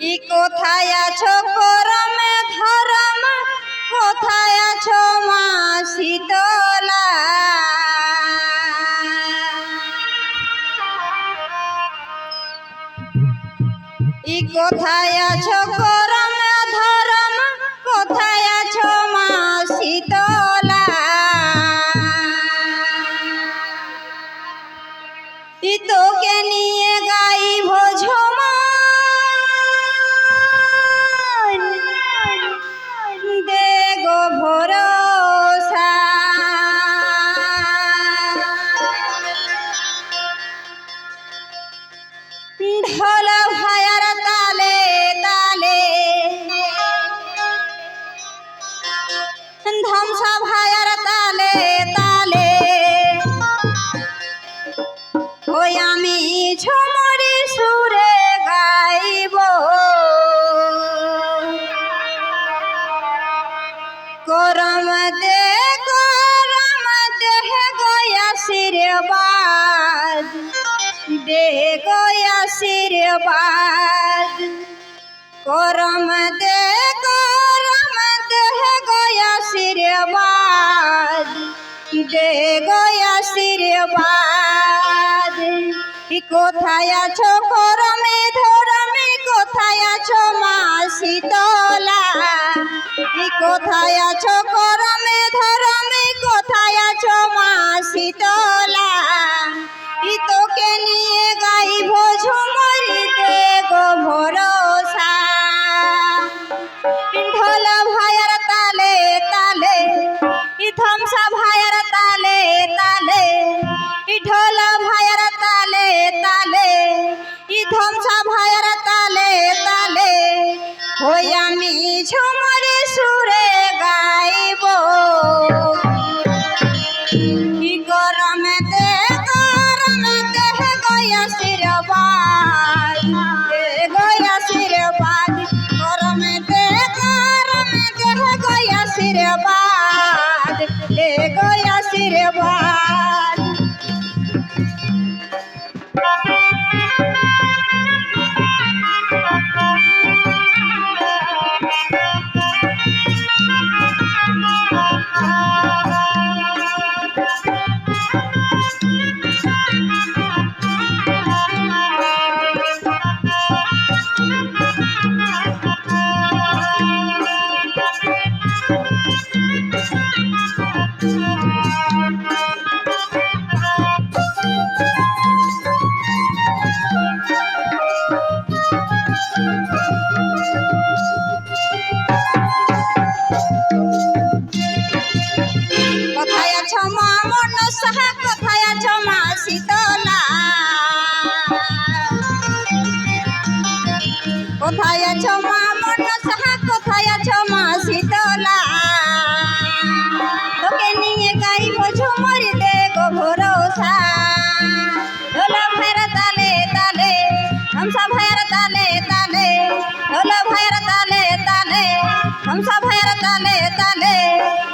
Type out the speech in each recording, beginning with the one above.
কোথায় আছো পরমে ধরম? কোথায় আছো মা শীতলা? কোথায় আছো করমে দে গয়া আশীর্বাদ। করম দে করম দেহ গয়া আশীর্বাদ। দে গয়া আশীর্বাদ কোথায় আছো করমে ধরমে, কোথায় আছো মা শীতলা? কোথায় আছো করমে ধরমে, কোথায় আছো মা শীতলা? কি গরমেতে গরমেতে গয়া শিরবাদ গয়া শিরবাদ গরমেতে গরমেতে গয়া শিরবাদ আছো মা মন সাহা কোথায় আছো মা শীতলা কোথায় আছো মা মন সাহা নিয়ে গাইব ঝুমরি দে গো ভরসা ঢোলা ভাইয়ের তালে তালে, হমসা ভাইয়ের তালে তালে ঢোলা ভাইয়ের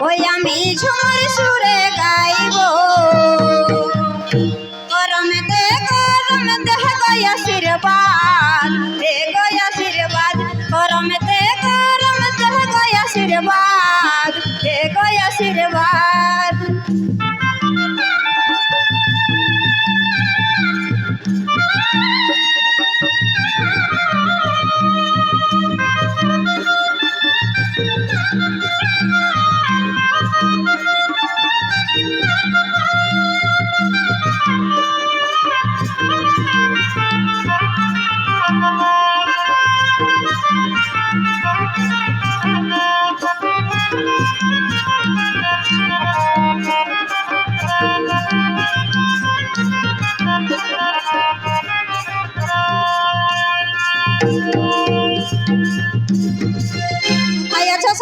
ওই আমি ঝুমরি সুরে গাইব। গরমে দে গরমে দেহ গয়া আশীর্বাদ। দে গয়া আশীর্বাদ। গরমে দে গরমে দেহ গয়া আশীর্বাদ। দে গয়া আশীর্বাদ। কোথায় আছো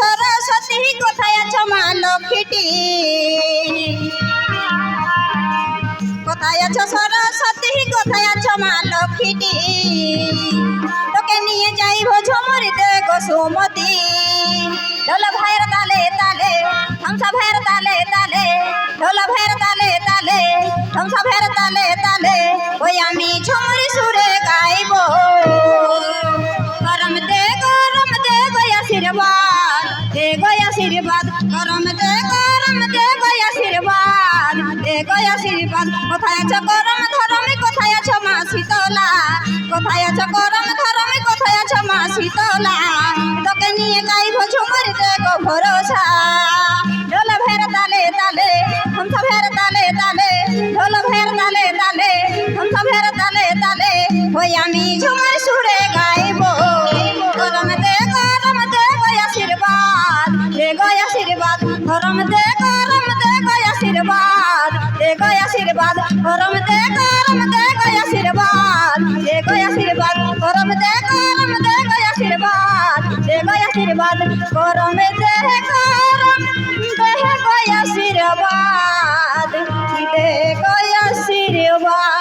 সরস্বতী কোথায় আছো মা লক্ষ্মীটি? কোথায় আছো, সরস্বতী, কোথায় আছো মা লক্ষ্মীটি? তোকে নিয়ে যাইব ঝমরি দে গো সুমতি। ঢোল ভাইয়ের তালে তালে হামসা ভাইয়ের তালে তালে, ঢোল ভাইয়ের তালে তালে হামসা ভাইয়ের তালে তালে, ওই আমি ঝমরি সুরে গাইব। করম দে দে গো আশীর্বাদ করম দে। কোথায় আছো গরম ধরমে, কোথায় আছো মা শীতলা? কোথায় আছো গরম ধরমে, কোথায় আছো মা শীতলা? তোকে নিয়ে গাইব ঝুমুর গো ভরসা। ঢোল ভের তালে তালে হম সবের তালে তালে, ঢোল ভের তালে তালে হম সবের তালে তালে, ওই আমি ঝুমুর সুরে গাইব। গরম দে গরম দে গো আশীর্বাদ দে গো আশীর্বাদ ধরম দে গরম আশীর্বাদ করম দে করম দে কয় আশীর্বাদ। সে কয় আশীর্বাদ করম দে করম দে কয় আশীর্বাদ। সে কয় আশীর্বাদ করম দে করম দে কয় আশীর্বাদ। দে কয় আশীর্বাদ?